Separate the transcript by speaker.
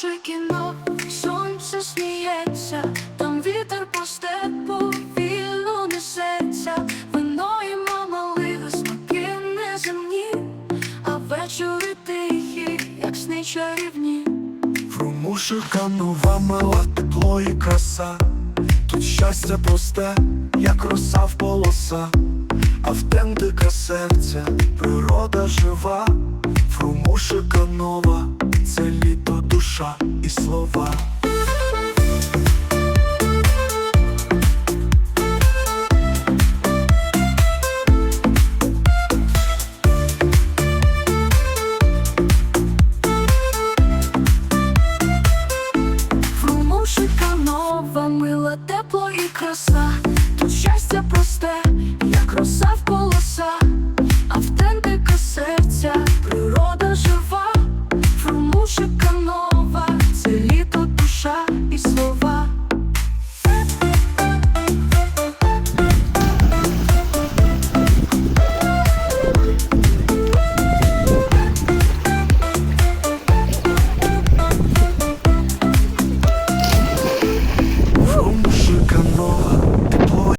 Speaker 1: хороше кіно, сонце сміється, там вітер по степу вільно несеться, вино і мама лига смаки неземні, а вечори тихі, як сни чарівні.
Speaker 2: Фрумушика нова мила, тепло і краса. Тут щастя просте, як роса в полоса, автентика серця, природа жива, Фрумушика нова, душа і слова. Фрумовшика нова мила, тепло і краса.